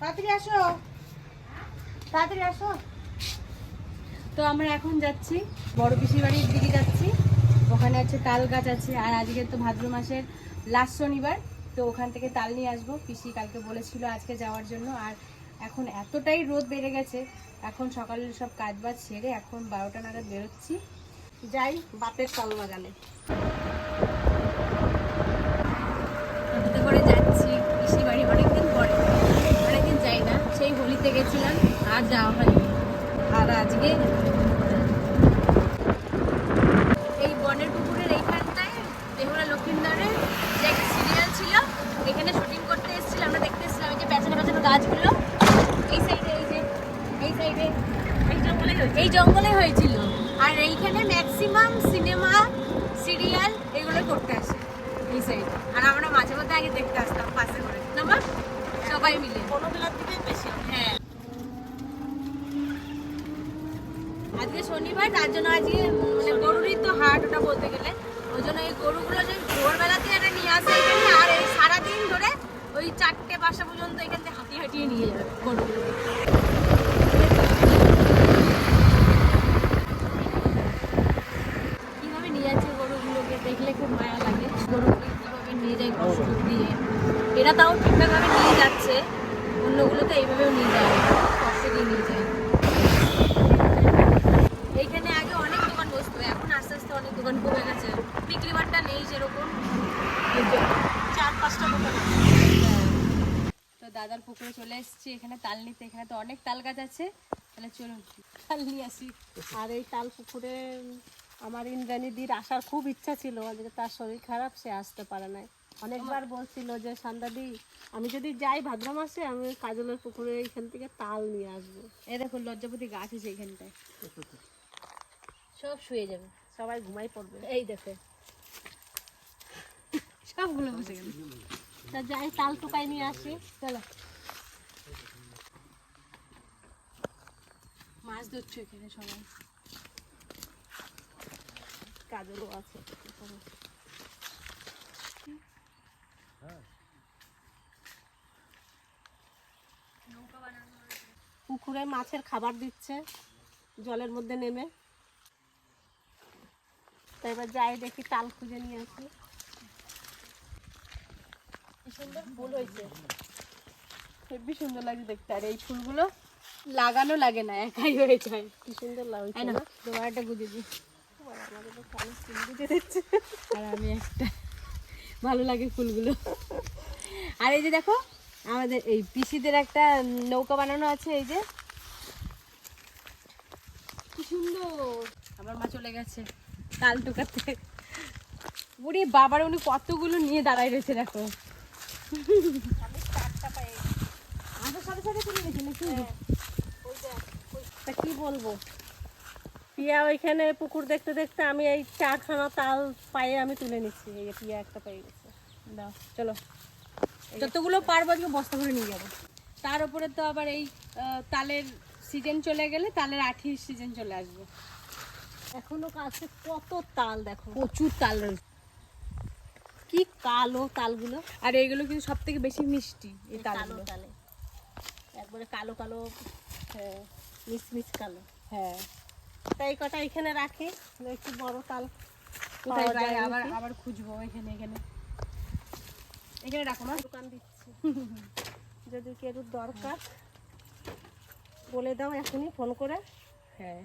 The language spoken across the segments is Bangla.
তাড়াতাড়ি আসো। তাড়াতাড়ি আসো। তো আমরা এখন যাচ্ছি, বড় পিসির বাড়ির দিকে যাচ্ছি। ওখানে আছে তাল গাছ আছে, আর আজকে তো ভাদ্র মাসের লাস্ট শনিবার, তো ওখান থেকে তাল নিয়ে আসব। পিসি কালকে বলেছিল আজকে যাওয়ার জন্য, আর এখন এতটাই রোদ বেড়ে গেছে, এখন সকালের সব কাজ বাজ সেরে এখন বারোটা নাগাদ বেরোচ্ছি। যাই, বাপের তাল বাগানে টোটোতে করে যাচ্ছি পিসি বাড়ি অনেকদিন পরে অনেকদিন যাই না সেই হোলিতে গেছিলাম, আর যাওয়া হয়নি। আর আজকে এই বনের পুকুরের এইখানটায়, বেহুলা লক্ষিন্দরের যে একটা সিরিয়াল ছিল, এখানে শুটিং করতে এসেছিলাম আমরা দেখতে এসেছিলাম এই যে পেছনে পেছনে গাছগুলো। এই সাইডে এই যে, এই সাইডে এই জঙ্গলে হয়েছিল। আর এইখানে ম্যাক্সিমাম সিনেমা সিরিয়াল এগুলো করতে আসে এই সাইড আর আমরা মাঝে মধ্যে আগে দেখতে আসতাম, পাশে করে। না সবাই মিলে কোনো বেলার দিকে বেশি হ্যাঁ আজকে শনিবার, তার জন্য আজকে মানে গরুরই তো হাট ওটা বলতে গেলে। ওই জন্য এই গরুগুলো যে ভোরবেলাতে এটা নিয়ে আসে এখানে, আর এই সারাদিন ধরে ওই চারটে বাসা পর্যন্ত এখান থেকে হাঁটিয়ে হাঁটিয়ে নিয়ে যাবে গরুগুলোকে কীভাবে নিয়ে যাচ্ছে গরুগুলোকে দেখলে খুব মায়া লাগে গরুগুলোকে কীভাবে নিয়ে যায় কষ্ট দিয়ে এরা তাও ঠিকঠাকভাবে নিয়ে যাচ্ছে অন্যগুলো তো এইভাবেও নিয়ে যায় কষ্ট দিয়ে নিয়ে যায় এইখানে আগে অনেক দোকান বসতো এখন আস্তে আস্তে অনেক দোকান কমে গেছে বিক্রি বাট্টা নেই সেরকম এই জন্য। চার পাঁচটা দোকান আছে। তো দাদার পুকুরে চলে এসেছি এখানে তাল নিতে এখানে তো অনেক তাল গাছ আছে। তাহলে চলুন তাল নিয়ে আসি। আর এই তাল পুকুরে আমার ইন্দ্রাণীদির আসার খুব ইচ্ছা ছিল আজকে তার শরীর খারাপ সে আসতে পারে নাই। অনেকবার বলছিল যে সন্ধ্যাদি আমি যদি যাই ভাদ্র মাসে আমি কাজলের পুকুরে এইখান থেকে তাল নিয়ে আসব। এই দেখুন লজ্জাপতি গাছ আছে এখানটায়। সব শুয়ে যাবে। সবাই ঘুমাই পড়বে। এই দেখো। সবগুলো বসে গেল। তা যাই তাল টুকাই নিয়ে আসি। চলো। ধরছো এখানে সবাই। কাজলও আছে। পুকুরে মাছের খাবার দিচ্ছে, জলের মধ্যে নেমে। তো এবার যাই দেখি, তাল খুঁজে নিয়ে আসি। সুন্দর ফুল হয়েছে। হেবি সুন্দর লাগছে দেখতে। আর এই ফুলগুলো লাগানো লাগে না একাই হয়ে যায়। কি সুন্দর না? তোমার একটা গুজে দিই। আর আমি একটা ভালো লাগে ফুলগুলো। আর এই যে দেখো আমাদের এই পিসিদের একটা নৌকা বানানো আছে এই যে। কি সুন্দর। আমার মা চলে গেছে তাল টুকাতে। বুড়ি বাবার উনি কতগুলো নিয়ে দাঁড়াই রয়েছে দেখো। আমি চারটা পাই আমার সাথে সাথে চলে গেছে নাকি? তা কি বলব? পিয়া ওইখানে পুকুর দেখতে দেখতে আমি এই চারখানা তাল পায়ে আমি তুলে নিচ্ছি এই পিয়া একটা পেয়ে গেছে। দাও চলো। যতগুলো পারব আজকে বস্তা করে নিয়ে যাব। তার উপরে তো আবার এই তালের সিজন চলে গেলে তালের আঠির সিজন চলে আসবে। এখনও কাছে কত তাল দেখো? প্রচুর তাল রয়েছে। কি কালো তালগুলো। আর এগুলো কিন্তু সব থেকে বেশি মিষ্টি এই তালগুলো। তালে। একবারে কালো কালো হ্যাঁ, মিচমিচ কালো। হ্যাঁ। তাই কটা এখানে রাখি একটু বড় তাল কোথায় যায় আবার আবার খুঁজবো এখানে এখানে। এখানে রাখো মা। দোকান দিচ্ছি। যদি কেউ দরকার বলে দাও এখনই ফোন করে। হ্যাঁ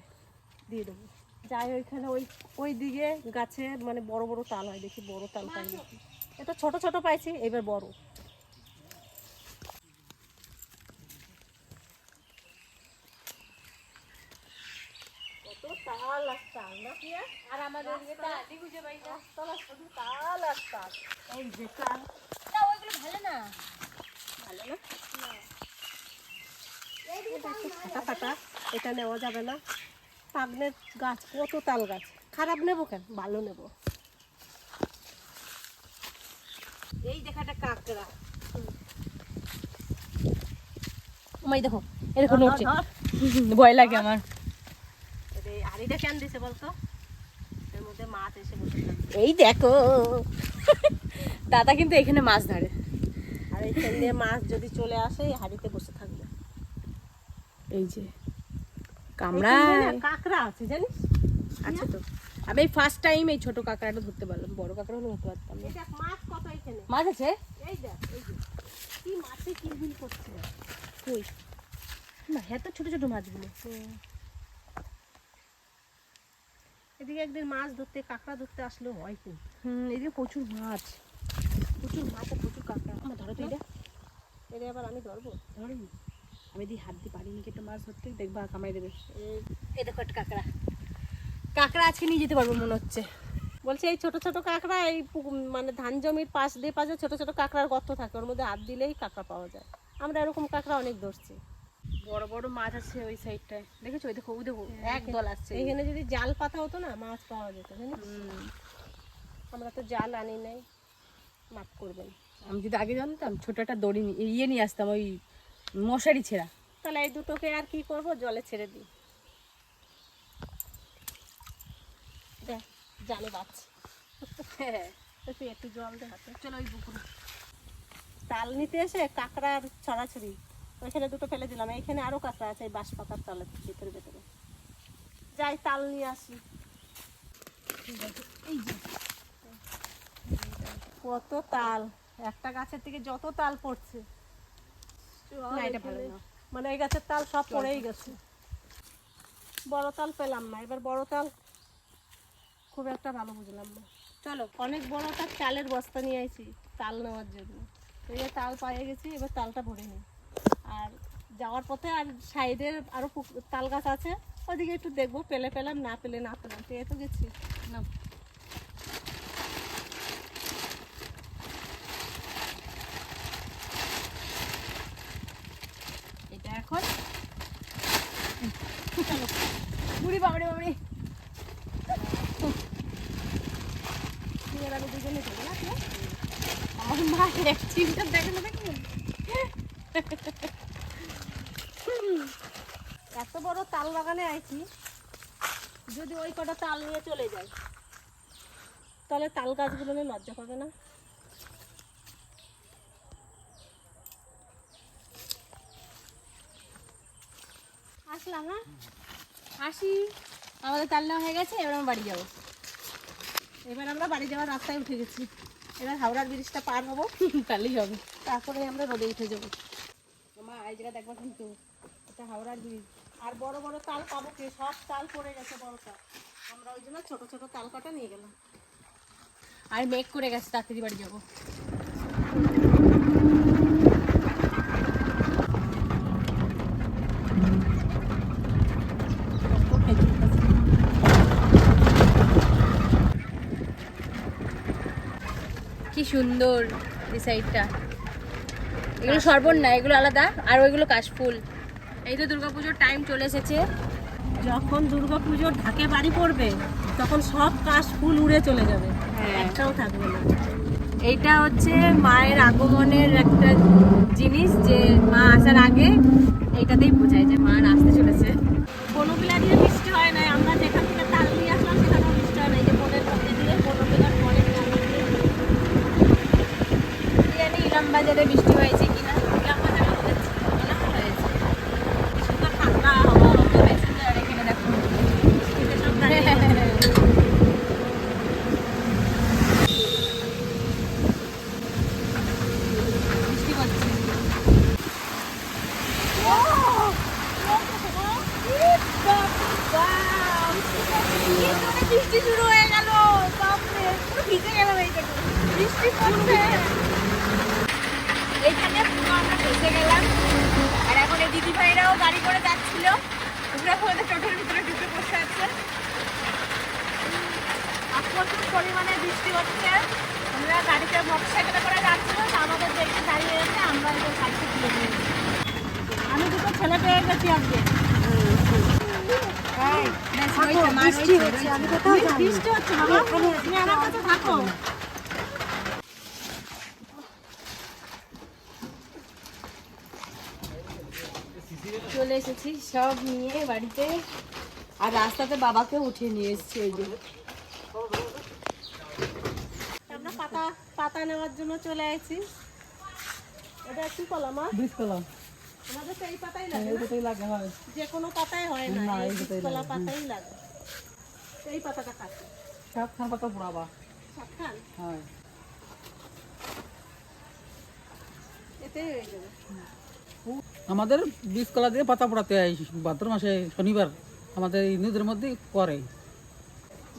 দিয়ে দেবো। যাই ওইখানে ওই ওই দিকে গাছে মানে বড় বড় তাল হয় দেখি বড় তাল পাই এটা ছোট ছোট পাইছি এবার বড় কত তাল আর তাল না পিয়া আর আমাদের পাই না। তালা শুধু তাল আর তাল। এই যে তাল। না ওইগুলো ভালো না? ভালো না? এটা ফাটা ফাটা এটা নেওয়া যাবে না। পাগনের গাছ কত তাল গাছ। খারাপ নেব কেন? ভালো নেব। এই দেখাটা কাকড়া। দেখো এরকম নড়ছে ভয় লাগে আমার। এই কেন দিছে বলতো? এর মধ্যে মাছ এসে বসে। এই দেখো। দাদা কিন্তু এখানে মাছ ধরে। আর এইখান দিয়ে মাছ যদি চলে আসে এই হাঁড়িতে বসে থাকবে। এই যে না কাঁকড়া আছে জানিস? আচ্ছা তো। আমি ফার্স্ট টাইম এই ছোট কাঁকড়াটা ধরতে পারলাম। বড় কাঁকড়া হলে ধরতে পারতাম না। দেখ মাছ কত এখানে? মাছ আছে? এই দেখ এই যে। কি মাছে কিলবিল করছে? কই? না হ্যাঁ তো ছোট ছোট মাছগুলো। এদিকে একদিন মাছ ধরতে কাঁকড়া ধরতে আসলেও হয় কিন্তু হুম এদিকে প্রচুর মাছ। প্রচুর মাছ আর প্রচুর কাঁকড়া। আমার ধরো তো এটা। এটা আবার আমি ধরবো? ধরিনি আমি দিয়ে হাত দিয়ে পারিনি কেটে মাছ ধরতে দেখবা কামড়াই দেবে। এই দেখো একটা কাঁকড়া। কাঁকড়া আজকে নিয়ে যেতে পারব মনে হচ্ছে। বলছে এই ছোট ছোট কাঁকড়া এই মানে ধান জমির পাশ দিয়ে পাশে ছোট ছোট কাঁকড়ার গর্ত থাকে ওর মধ্যে হাত দিলেই কাঁকড়া পাওয়া যায়। আমরা এরকম কাঁকড়া অনেক ধরছি। বড় বড় মাছ আছে ওই সাইডটায় দেখেছ? ওই দেখো ওই দেখো এক দল আসছে এখানে যদি জাল পাতা হতো না মাছ পাওয়া যেত জানিস? আমরা তো জাল আনি নাই মাফ করবেন। আমি যদি আগে জানতাম ছোট একটা দড়ি ইয়ে নিয়ে আসতাম ওই মশারি ছেঁড়া। তাহলে এই দুটোকে আর কি করব? জলে ছেড়ে দিই। দেখ জালে বাচ্চা হ্যাঁ। একটু একটু জল দে হাতে। চলো ওই পুকুরে। তাল নিতে এসে কাঁকড়ার ছড়াছড়ি। ওইখানে দুটো ফেলে দিলাম। এইখানে আরও কাঁকড়া আছে এই বাঁশ পাকার তালের ভিতরে ভেতরে। যাই তাল নিয়ে আসি। এই যে কত তাল। একটা গাছের থেকে যত তাল পড়ছে। মানে এই গাছের তাল সব পড়েই গেছে। বড় তাল পেলাম না। এবার বড় তাল খুব একটা ভালো বুঝলাম না। চলো অনেক বড় একটা চালের বস্তা নিয়ে আইছি তাল নেওয়ার জন্য। এই যে তাল পাইয়ে গেছি এবার তালটা ভরে নিই। আর যাওয়ার পথে আর সাইডের আরও পুক- তাল গাছ আছে। ওদিকে একটু দেখব, পেলে পেলাম, না পেলে না পেলাম। পেয়ে তো গেছি না। এটা এখন? বুড়ি দুজনে চিন্তা দেখে না দেখুন এত বড় তাল বাগানে আইছি, যদি ওই কটা তাল নিয়ে চলে যায় তাহলে তাল গাছগুলো নিয়ে লজ্জা করবে না? আসলাম হ্যাঁ? আসি। আমাদের তাল নেওয়া হয়ে গেছে, এবার আমি বাড়ি যাব। এবার আমরা বাড়ি যাওয়ার রাস্তায় উঠে গেছি। এবার হাওড়ার ব্রিজটা পার হব, তাহলেই হবে। তারপরে আমরা রোদে উঠে যাব। এই কিন্তু এটা হাওড়ার ব্রিজ আর বড় বড় তাল পাবো কি? সব তাল পড়ে গেছে আমরা ওই জন্য তাল কাটা নিয়ে গেলাম। আর মেক করে গেছে, তাড়াতাড়ি বাড়ি যাব। কি সুন্দর এই সাইডটা এগুলো সর্বণ না এগুলো আলাদা আর ওইগুলো কাশফুল। এই তো দুর্গাপুজোর টাইম চলে এসেছে। যখন দুর্গা পুজোর ঢাকে বাড়ি পড়বে তখন সব কাশ ফুল উড়ে চলে যাবে। হ্যাঁ। একটাও থাকবে না। এইটা হচ্ছে মায়ের আগমনের একটা জিনিস যে মা আসার আগে এইটাতেই বোঝায় যে মা আসতে চলেছে। কোনো বিলার দিয়ে বৃষ্টি হয় নাই আমরা যেখান থেকে তাল নিয়ে আসলাম সেখানেও বৃষ্টি হয় নাই। যে বনের মধ্যে দিয়ে কোনো বিলার পরে ইলাম বাজারে বৃষ্টি হয়েছে কিনা ইলাম বাজারে হয়েছে মনে হয় হয়েছে কি সুন্দর ঠান্ডা হাওয়া কত প্যাসেঞ্জার এখানে দেখো সব দাঁড়িয়ে গেছে। বৃষ্টি হচ্ছে বৃষ্টি শুরু হয়ে গেল বাপরে পুরো ভিজে গেলাম এইটাকে বৃষ্টি পড়ছে এইখানে পুরো আমরা ভেসে গেলাম আর এখন এই দিদি ভাইরাও গাড়ি করে যাচ্ছিল ওরা ওদের টোটোর ভিতরে ঢুকে বসে আছে আর প্রচুর পরিমাণে বৃষ্টি হচ্ছে আমরা গাড়িতে মোটর সাইকেলে করে যাচ্ছিলাম আমাদের দেখে দাঁড়িয়ে গেছে আমরা এবার গাড়িতে তুলে নিয়েছি আমি দুটো ছেলে পেয়ে গেছি আজকে বৃষ্টি হচ্ছে আমি কোথাও বৃষ্টি হচ্ছে বাবা তুমি আমার কাছে থাকো চলে এসেছি সব নিয়ে বাড়িতে আর রাস্তাতে বাবাকে উঠিয়ে নিয়ে এসেছি ওই যে। আমরা পাতা পাতা নেওয়ার জন্য চলে আসছি এটা কি বীজ কলম আমাদের তো এই পাতাই হ্যাঁ, লাগে এই দুটোই লাগে হয়। যে কোনো পাতায় হয় না না, এই এই কলা পাতাই লাগে। এই পাতাটা কাটে সাত খান পাতা পোড়াবা সাতখান? হয়। এতেই হয়ে যাবে। আমাদের বীজ কলা দিয়ে পাতা পোড়াতে হয় ভাদ্র মাসে শনিবার। আমাদের হিন্দুদের মধ্যে করে।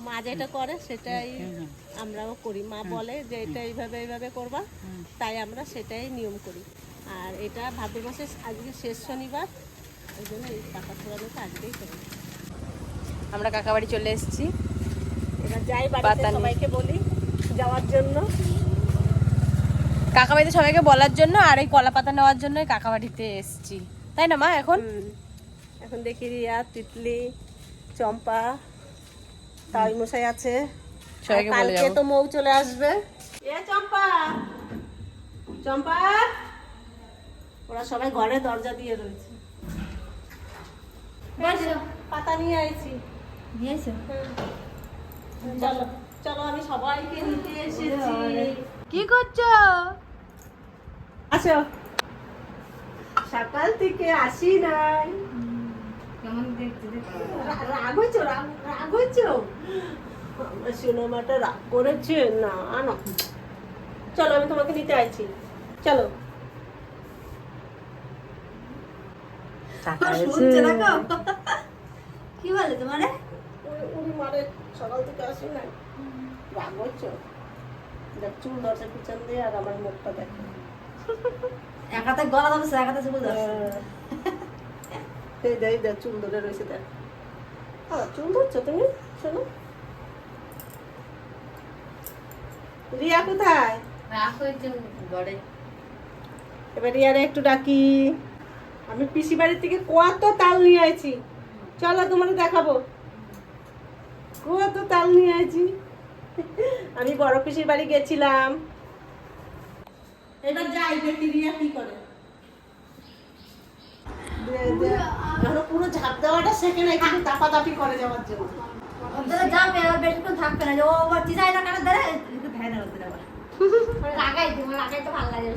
মা যেটা করে সেটাই হ্যাঁ, হ্যাঁ। আমরাও করি। মা বলে যে এটা এইভাবে এইভাবে করবা তাই আমরা সেটাই নিয়ম করি। আর এটা ভাদ্র মাসের আজকে শেষ শনিবার ওই জন্য এই পাতা পোড়ানোটা আজকেই করি। আমরা কাকাবাড়ি চলে এসেছি। এবার যাই বাড়িতে সবাইকে বলি যাওয়ার জন্য। কাকাবাড়িতে সবাইকে বলার জন্য আর এই কলা পাতা নেওয়ার জন্য কাকাবাড়িতে এসেছি। তাই না মা এখন? এখন দেখি রিয়া তিতলি চম্পা তাই মশাই আছে কালকে তো মৌ চলে আসবে। এ চম্পা! চম্পা! ওরা সবাই ঘরে দরজা দিয়ে রয়েছে। পাতা নিয়ে আইছি। হুম। চলো চলো আমি সবাইকে নিতে এসেছি। কি করছ? আসো। সকাল থেকে আসি নাই। রা- রাগ হয়েছো রাগ হয়েছো আমার সিনেমাটা রাগ করেছে? না না। চলো আমি তোমাকে নিতে আইছি। চলো। কি বলে তোমারে? উনি- উনি মারে। সকাল থেকে আসি নাই। রাগ হয়েছো দেখ চুল ধরছে পিছন দিয়ে আর আমার মুখটা দেখো। একাতে গলা ধরছে একাতে চুল হ্যাঁ। এই দেখ দেখ চুল ধরে রয়েছে দেখ। হ্যাঁ চুল ধরছো তুমি? শোনো। রিয়া কোথায়? গড়ে এবার রিয়ারে একটু ডাকি। আমি পিসি বাড়ি থেকে কত তাল নিয়ে আইছি। চলো তোমার দেখাবো। কত তাল নিয়ে আইছি। আমি বড় পিসির বাড়ি গেছিলাম। এবার যাই দেখি রিয়া কি করে? পুরো ঝাঁপ দেওয়াটা শেখে নাই কিন্তু দাপাদাপি করে যাওয়ার জন্য। যাবে আর বেশিক্ষণ থাকবে না। ও না ধরে একটু ধ্যান দেবে তোমার তো ভালো লাগে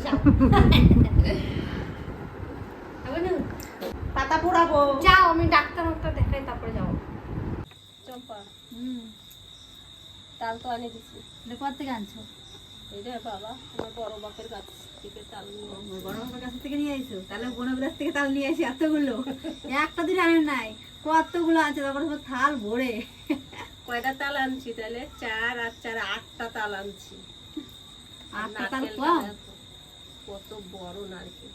পাতা পোড়াবো। যাও আমি ডাক্তার ডাক্তার দেখাই তারপরে যাব। চম্পা। তাল তো আনি দিছি। কোথা থেকে আনছো? বাবা আমার বড় বাপের কাছ থেকে তাল। আনছি। গরমের কাছ থেকে নিয়ে আইছো? তাহলে বনবিলাস থেকে তাল নিয়ে আসি এতগুলো। একটা দিন আনেন নাই। কতগুলো আছে তারপর থাল ভরে। কয়টা তাল আনছি তাহলে? চার আর চার আটটা তাল আনছি। আটটা তাল কত বড় নারকেল।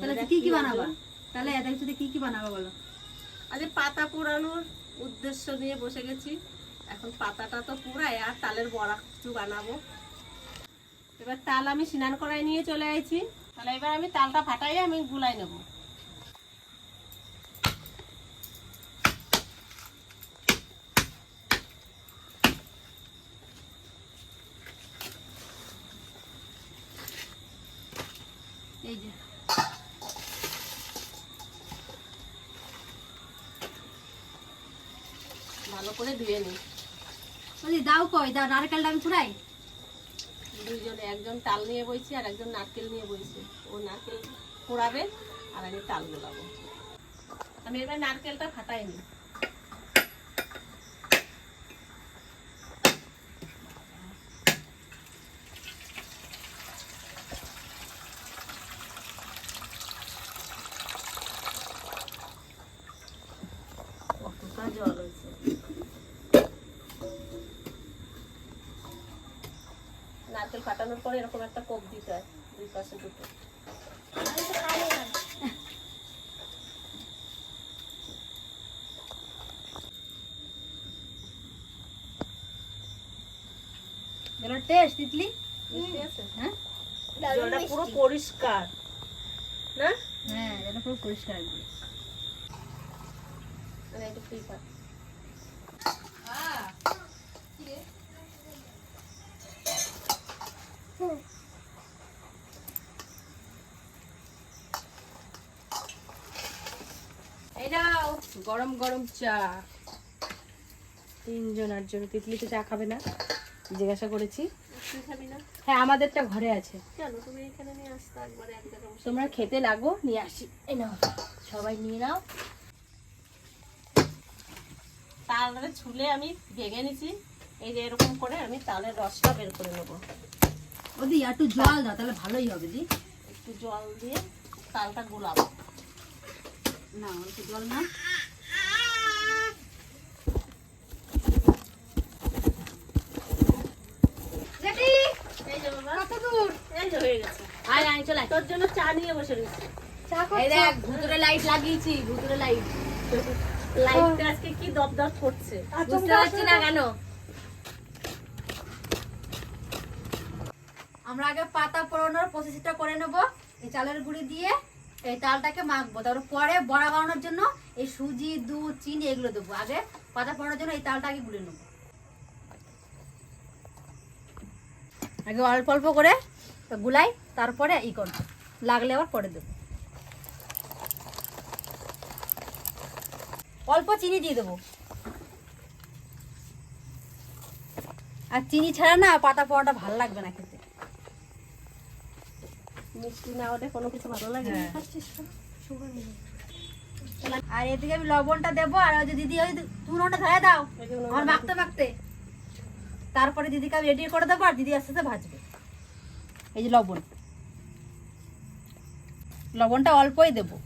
তাহলে কি কি বানাবা? তাহলে এত কিছুতে কি কি বানাবা বলো? আজ পাতা পোড়ানোর উদ্দেশ্য নিয়ে বসে গেছি। এখন পাতাটা তো পুরাই, আর তালের বড়া কিছু বানাবো। এবার তাল আমি স্নান করাই নিয়ে চলে আইছি। তাহলে এবার আমি তালটা ফাটাই আমি গুলাই নেব। এই যে। ভালো করে ধুয়ে নিই বলছি দাও কই, দাও নারকেলটা আমি পুরাই দুইজনে, একজন তাল নিয়ে বইছি আর একজন নারকেল নিয়ে বইছে। ও নারকেল পোড়াবে আর আমি তাল গোলাবো। আমি এবার নারকেলটা ফাটাই নি কতটা জল হয়েছে নারকেল ফাটানোর পরে এরকম একটা কোপ দিতে হয় দুই পাশে দুটো। জলের টেস্ট আছে? হ্যাঁ? জলটা পুরো পরিষ্কার। না? হ্যাঁ জলটা পুরো পরিষ্কার একদম। মানে এই নাও গরম গরম চা। তিনজনের জন্য তিতলি তো চা খাবে না। জিজ্ঞাসা করেছি। হ্যাঁ আমাদেরটা ঘরে আছে। তোমরা খেতে লাগো নিয়ে আসি। এই নাও সবাই নিয়ে নাও। তালটা ছুলে আমি ভেঙে নিছি। এই যে এরকম করে আমি তালের রসটা বের করে নেব। ওদি একটু জল দাও তাহলে ভালোই হবে দি। একটু জল দিয়ে তালটা গোলাবো। না একটু জল না এই যে বাবা কত দূর এই যে হয়ে গেছে। আয় আয় চলে তোর জন্য চা নিয়ে বসে রয়েছি। এই দেখ ভুতুরে লাইট লাগিয়েছি ভুতুরে লাইট লাইটটা আজকে কি দপ দপ করছে বুঝতে পারছি না কেন? আমরা আগে পাতা পোড়ানোর প্রসেসটা করে নেব এই চালের গুঁড়ি দিয়ে এই তালটাকে মাখবো। তারপর পরে বড়া বানানোর জন্য এই সুজি দুধ চিনি এগুলো দেবো। আগে পাতা পোড়ানোর জন্য এই তালটা আগে গুলে নেব। আগে অল্প অল্প করে গুলাই তারপরে ই করব। লাগলে আবার পরে দেবো। অল্প চিনি দিয়ে দেবো। আর চিনি ছাড়া না পাতা পোড়াটা ভালো লাগবে না খেতে। মিষ্টি না হলে কোনো কিছু ভালো লাগে না। আর এদিকে আমি লবণটা দেবো আর ওই যে দিদি ওই তুমি ওটা ধরে দাও। আমার মাখতে মাখতে। তারপরে দিদিকে আমি রেডি করে দেবো আর দিদি আস্তে আস্তে ভাজবে। এই যে লবণ। লবণটা অল্পই দেবো।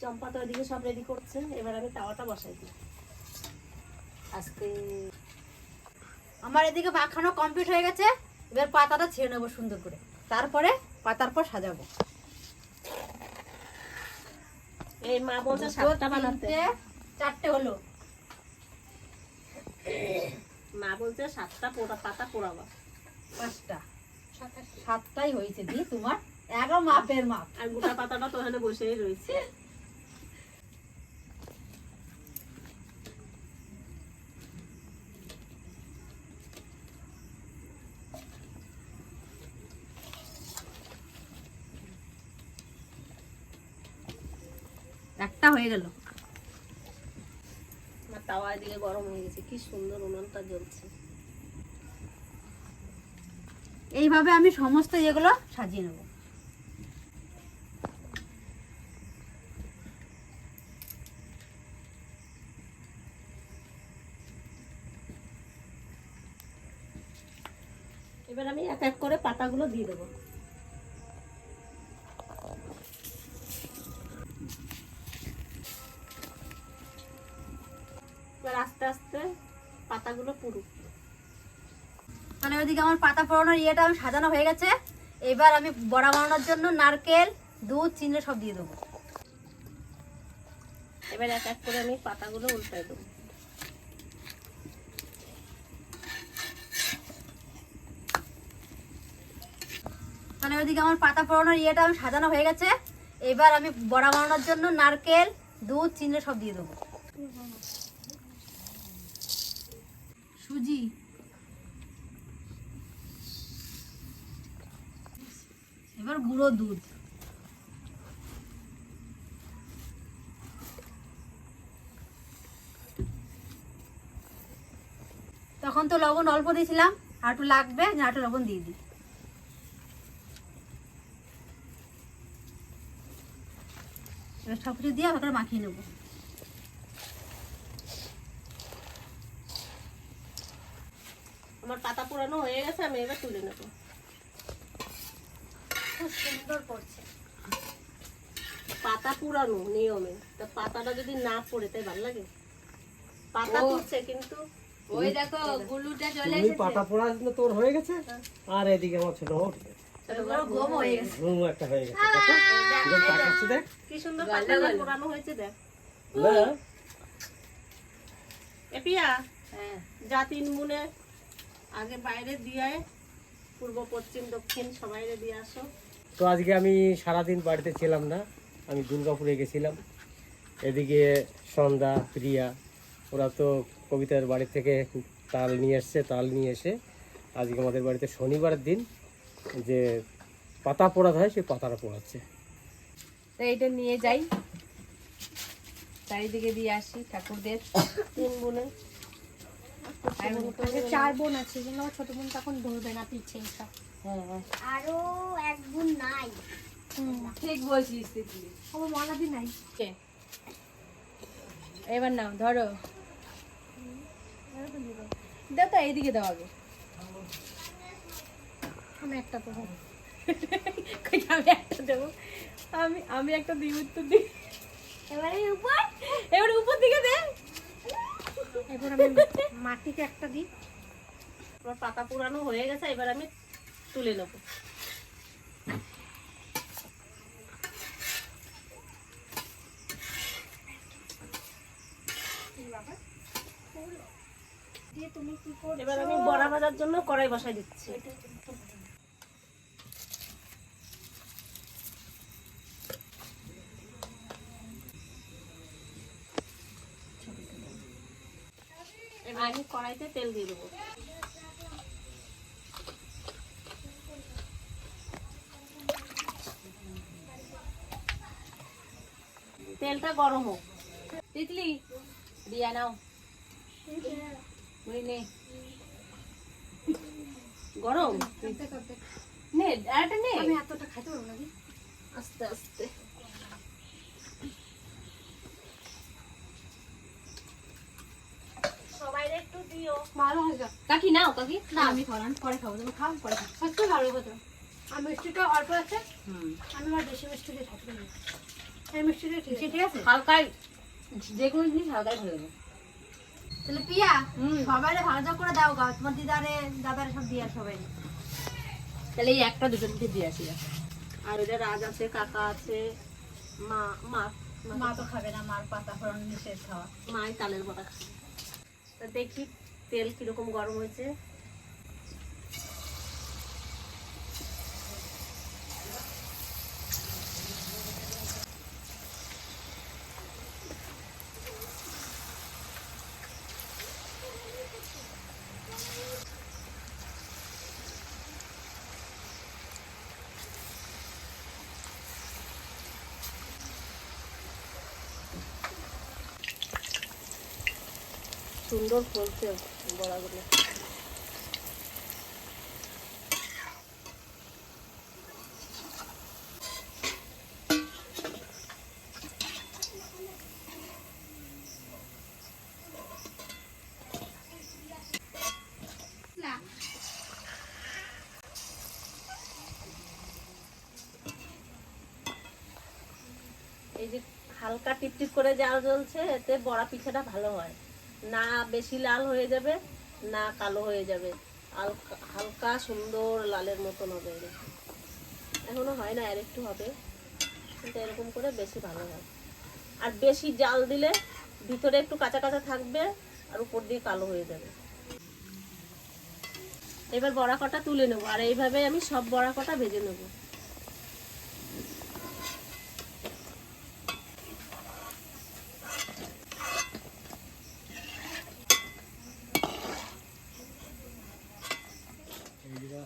চম্পা তো ওইদিকে সব রেডি করছে। এবার আমি তাওয়াটা বসাই দিই। আজকে আমার এদিকে মাখানো কমপ্লিট হয়ে গেছে। এবার পাতাটা ছেড়ে নেব সুন্দর করে। তারপরে পাতার পর সাজাবো। এই মা বলছে সাতটা বানাতে। চারটে হলো। মা বলছে সাতটা পোড়া পাতা পোড়াবা। পাঁচটা। সাতটাই হয়েছে দি তোমার এগারো মাপের মাপ। আর গোটা পাতাটা তো ওখানে বসেই রয়েছে। একটা হয়ে গেল। তাওয়া এদিকে গরম হয়ে গেছে, কি সুন্দর উনুনটা জ্বলছে। এইভাবে আমি সমস্ত এগুলো সাজিয়ে নেব। এবার আমি এক এক করে পাতাগুলো দিয়ে দেবো। এবার আস্তে আস্তে পাতাগুলো পুরুক মানে ওইদিকে আমার পাতা পোড়ানোর ইয়েটা আমি সাজানো হয়ে গেছে। এবার আমি বড়া বানানোর জন্য নারকেল দুধ চিনি সব দিয়ে দেবো। এবার এক এক করে আমি পাতাগুলো উল্টাই দেবো। মানে ওইদিকে আমার পাতা পোড়ানোর ইয়েটা আমি সাজানো হয়ে গেছে। এবার আমি বড়া বানানোর জন্য নারকেল দুধ চিনি সব দিয়ে দেবো। সুজি এবার গুঁড়ো দুধ। তখন তো লবণ অল্প দিয়েছিলাম একটু লাগবে একটু লবণ দিয়ে দিই। এবার সব কিছু দিয়ে করে মাখিয়ে নেব আমার পাতা পোড়ানো হয়ে গেছে আমি এবার তুলে নেব। খুব সুন্দর করছে। পাতা পুরানো নিয়মে। তা পাতাটা যদি না পড়ে তাই ভালো লাগে? পাতা তুলছে কিন্তু। ওই দেখো গুলুটা চলে তুমি পাতা পোড়া তোর হয়ে গেছে? আর এদিকে আমার ছোট বউ ঘুম হয়ে গেছে। ঘুম একটা হয়ে গেছে। দেখো কিরম তাকাচ্ছে দেখ কি সুন্দর পাতাটা পোড়ানো হয়েছে দেখ। এপিয়া হ্যাঁ। যা তিন মুনে আগে বাইরে দিয়ে পূর্ব পশ্চিম দক্ষিণ সবাই দিয়ে আসো। তো আজকে আমি সারাদিন বাড়িতে ছিলাম না আমি দুর্গাপুরে গেছিলাম। এদিকে সন্ধ্যা প্রিয়া ওরা তো কবিতার বাড়ি থেকে তাল নিয়ে এসছে তাল নিয়ে এসে আজকে আমাদের বাড়িতে শনিবার দিন যে পাতা পোড়াতে হয় সেই পাতাটা পোড়াচ্ছে। তো এইটা নিয়ে যাই। চারিদিকে দিয়ে আসি ঠাকুরদের। তিন বোনে। চার বোন আছে জন্য ছোট বোন তখন ধরবে না পিছিয়ে এইসব আরও এক বোন নাই। ঠিক বলছিস তুই আমার মনাদি নাই। এবার নাও ধরো। দাও তো এইদিকে দাও আগে। আমি একটা তো আমি একটা দেবো? আমি আমি একটা দিই উত্তর দিই। এবারে উপর। এবার উপর দিকে দে। এবার আমি মাটিতে একটা দিই। আমার পাতা পুরানো হয়ে গেছে এবার আমি তুলে নেব। এবার আমি বড়া ভাজার জন্য কড়াই বসাই দিচ্ছি এবার আমি কড়াইতে তেল দিয়ে দেবো। তেলটা গরম হোক। তিতলি দিয়া নাও। নে। গরম? নে আরেকটা নে। আমি এতটা খাইতে পারব না আস্তে আস্তে সবাই একটু দিও ভালো হয়েছে কাকি নাও কাকি। না আমি খাব পরে খাব তুমি খাও পরে খাব সত্যি ভালো কথা আর মিষ্টিটা অল্প আছে। আমি আর বেশি মিষ্টি দিয়ে খাব না এই মিষ্টিটা ঠিক আছে। হালকাই যে কোনো জিনিস হালকাই ভালো লাগে তাহলে পিয়া সবাই ভাজা করে দাও গা। তোমার দিদারে দাদারে সব দিয়ে সবাই তাহলে এই একটা দুটো দিকে দিয়ে আসি আর ওদের রাজ আছে কাকা আছে মা মা। মা তো খাবে না মার পাতা ফোড়ন নিষেধ খাওয়া। মাই তালের বড়া খায়। তা দেখি। তেল কীরকম গরম হয়েছে? সুন্দর ফলছে বড়াগুলো এই যে হালকা টিপটিপ করে জাল জ্বলছে, এতে বড়া পিঠাটা ভালো হয়। না বেশি লাল হয়ে যাবে, না কালো হয়ে যাবে। হালকা সুন্দর লালের মতন হবে এটা। এখনও হয় না আর একটু হবে। কিন্তু এরকম করে বেশি ভালো হয়। আর বেশি জাল দিলে ভিতরে একটু কাঁচা কাঁচা থাকবে আর উপর দিয়ে কালো হয়ে যাবে। এবার বড়া কটা তুলে নেব। আর এইভাবে আমি সব বড়া কটা ভেজে নেব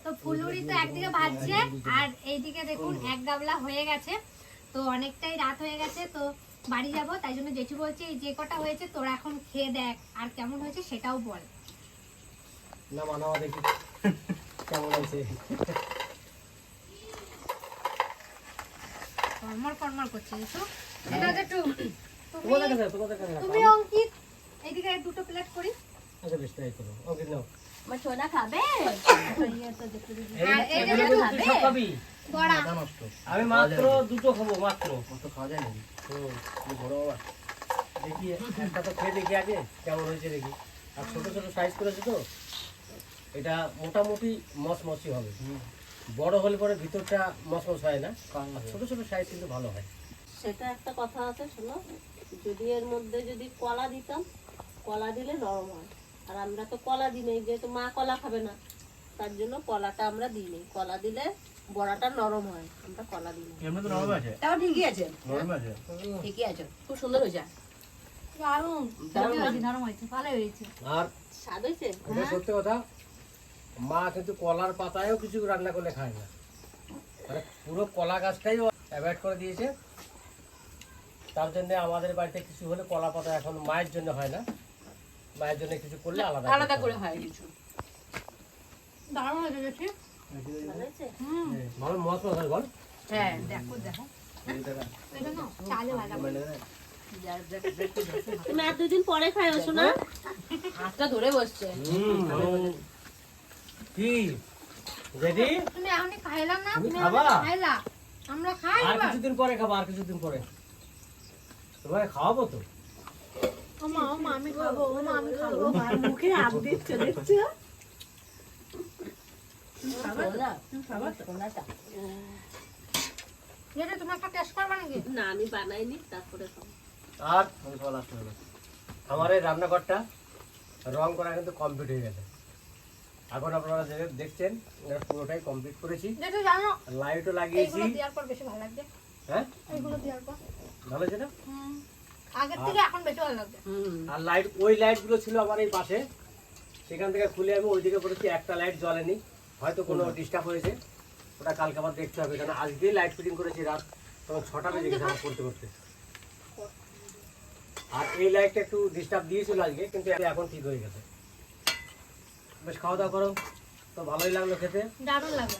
তো ফুলুরি তো একদিকে ভাজছে আর এইদিকে দেখুন এক গাবলা হয়ে গেছে। তো অনেকটাই রাত হয়ে গেছে তো বাড়ি যাব তাই জন্য জেঠু বলছে যে কটা হয়েছে তোরা এখন খেয়ে দেখ আর কেমন হয়েছে সেটাও বল। না মানাওয়া দেখি কেমন আছে কর্মর কর্মর করছে জেঠু। এটা জেঠু তুমি কাছে তোমাদের কাছে তুমি অঙ্কিত এইদিকে দুটো প্লেট করি। আচ্ছা বেশ তাই করো। ওকে নাও। আমার সোনা খাবে? বড়া। আমি মাত্র দুটো খাব মাত্র। খাওয়া যায় নাকি বড় বাবা। দেখি একটা তো খেয়ে দেখি আগে কেমন হয়েছে দেখি। আর ছোট ছোট সাইজ করেছে তো? এটা মোটামুটি হবে। বড় হলে পরে ভিতরটা মচমচ হয় না। ছোট ছোট সাইজ কিন্তু ভালো হয়। সেটা একটা কথা আছে শোনো। যদি এর মধ্যে যদি কলা দিতাম কলা দিলে নরম হয়। আর আমরা তো কলা দিই নেই যেহেতু মা কলা খাবে না তার জন্য কলাটা আমরা দিই নেই। কলা দিলে বড়াটা নরম হয় আমরা কলা দিই না এমনি তো নরম আছে? তাও ঠিকই আছে। নরম আছে? ঠিকই আছে খুব সুন্দর হয়েছে। দারুণ দারুণ হয়েছে নরম হয়েছে ভালো হয়েছে। আর স্বাদ হয়েছে? এটা সত্যি কথা মা কিন্তু কলার পাতায়ও কিছু রান্না করলে খায় না। মানে পুরো কলা গাছটাই অ্যাভয়েড করে দিয়েছে। তার জন্য আমাদের বাড়িতে কিছু হলে কলা পাতা এখন মায়ের জন্য হয় না। মায়ের জন্য কিছু করলে আলাদা আলাদা করে হয়। কিছু। দারুণ হয়েছে ভালো হয় বল। হ্যাঁ দেখো দেখো। চালে তুমি আর দুদিন পরে খাই আসো না হাতটা ধরে বসছে। কি? রেডি? তুমি এখনই খাইলাম না? তুমি? খাইলা? আমরা খাই আর কিছুদিন পরে খাব আর কিছুদিন পরে। তোমাকে খাওয়াবো তো? আমি খাব আমি খাব। মুখে আপ দিচ্ছে দেখছ? আর। আমার এই রান্নাঘরটা রং করা কিন্তু কমপ্লিট হয়ে গেছে। এখন আপনারা যে দেখছেন এটা পুরোটাই কমপ্লিট করেছি। যেটা জানো লাইটও লাগিয়েছি। দেওয়ার পর বেশি ভালো লাগবে। হ্যাঁ? ভালো আছে না হুম। আগের থেকে এখন বেশি ভালো লাগবে আর লাইট ওই লাইটগুলো ছিল আমার এই পাশে। সেখান থেকে খুলে আমি ওইদিকে একটা লাইট জ্বলেনি। হয়তো কোনো ডিস্টার্ব হয়েছে। ওটা কালকে আবার দেখতে হবে কারণ আজকেই লাইট ফিটিং করেছি রাত। তখন ছটা বেজে গেছে আমার করতে করতে। আর এই লাইটটা একটু ডিস্টার্ব দিয়েছিল আজকে কিন্তু এখন ঠিক হয়ে গেছে। বেশ খাওয়া দাওয়া করো। তো ভালোই লাগল খেতে। দারুণ লাগবে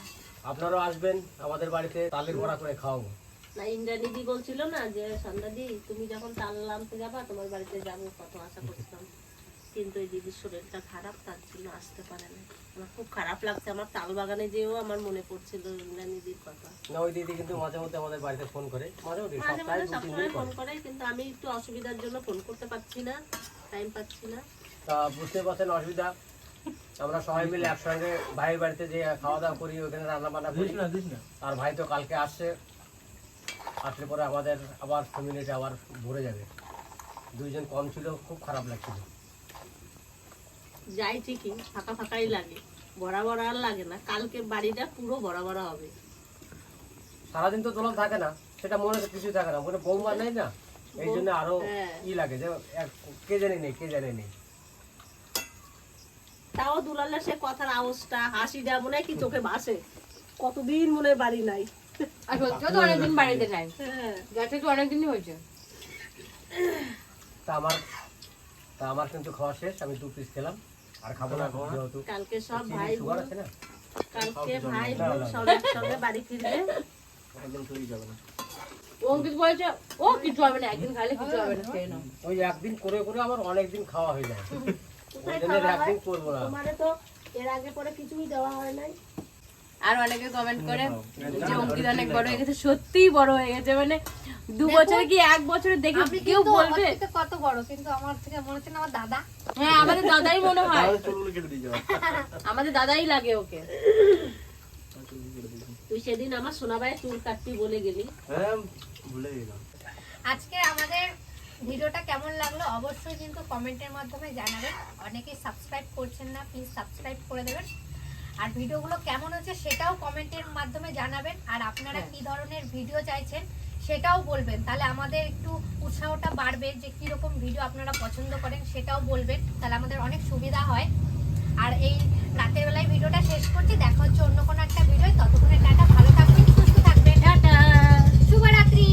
আপনারাও আসবেন আমাদের বাড়িতে তালের বড়া করে খাওয়াবো। না ইন্দ্রাণী দি বলছিল না যে সন্ধ্যাদি তুমি যখন তাল যাবা তোমার বাড়িতে যাব কত আশা করতাম কিন্তু এই দিদির শরীরটা খারাপ তার জন্য আসতে পারে না আমার খুব খারাপ লাগছে আমার তাল বাগানে যেও আমার মনে পড়ছিল ইন্দ্রাণী দির কথা। না ওই দিদি কিন্তু মাঝে মধ্যে আমাদের বাড়িতে ফোন করে মাঝে মধ্যে সবসময় ফোন করে। করে কিন্তু আমি একটু অসুবিধার জন্য ফোন করতে পারছি না টাইম পাচ্ছি না। তা বুঝতে পারছেন অসুবিধা। আমরা সবাই মিলে একসঙ্গে ভাইয়ের বাড়িতে যে খাওয়া দাওয়া করি। ওখানে রান্না বান্না করি আর ভাই তো কালকে আসছে। আসলে পরে আমাদের আবার ফ্যামিলিটা আবার ভরে যাবে। দুইজন কম ছিল খুব খারাপ লাগছিল। যাই ঠিকই ফাঁকা ফাঁকাই লাগে। বড়া বড়া আর লাগে না কালকে বাড়িটা পুরো বড়া বড়া হবে। সারাদিন তো দোলন থাকে না সেটা মনে হচ্ছে কিছু থাকে না। মনে বৌমা নেই না এই জন্য আরও হ্যাঁ। ই লাগে যে কে জানি নেই কে জানি নেই। তাও দুলালের সে কথার আওয়াজটা হাসিটা মনে কি চোখে ভাসে। কতদিন মনে হয় বাড়ি নাই। আর সত্যিও তো অনেকদিন বাড়িতে নাই। তো অনেকদিনই হয়েছে। তা আমার তা আমার কিন্তু খাওয়া শেষ আমি দু পিস খেলাম। আর খাব না যেহেতু কালকে সব ভাই সুগার আছে না? কালকে ভাই সব একসঙ্গে বাড়ি ফিরবে। ও কিছু বলছে ও কিছু হবে না একদিন খাইলে কিছু হবে না। খেয়ে নাও ওই একদিন করে করে আমার অনেকদিন খাওয়া হয়ে যায়। ওই জন্য একদিন করব না। তোমারে তো এর আগে পরে কিছুই দেওয়া হয় নাই। আর অনেকে কমেন্ট করে যে অঙ্কিত অনেক বড় হয়ে গেছে সত্যিই বড় হয়ে গেছে। মানে দু বছর কি এক বছরে দেখে আপনি কেউ বলবে? কত বড় কিন্তু আমার থেকে মনে হচ্ছে না আমার দাদা। হ্যাঁ আমাদের দাদাই মনে হয়। আমাদের দাদাই লাগে ওকে। তুই সেদিন আমার সোনাবাই চুল কাটতি বলে গেলি। আজকে আমাদের ভিডিওটা কেমন লাগল অবশ্যই কিন্তু কমেন্টের মাধ্যমে জানাবেন। অনেকেই সাবস্ক্রাইব করছেন না প্লিজ সাবস্ক্রাইব করে দেবেন। আর ভিডিওগুলো কেমন হচ্ছে সেটাও কমেন্টের মাধ্যমে জানাবেন। আর আপনারা হ্যাঁ। কি ধরনের ভিডিও চাইছেন সেটাও বলবেন। তাহলে আমাদের একটু উৎসাহটা বাড়বে যে কীরকম ভিডিও আপনারা পছন্দ করেন সেটাও বলবেন। তাহলে আমাদের অনেক সুবিধা হয়। আর এই রাতের বেলায় ভিডিওটা শেষ করছি। দেখা হচ্ছে অন্য কোনো একটা ভিডিও ততক্ষণে টাটা ভালো থাকবেন সুস্থ থাকবেন। টাটা। শুভরাত্রি।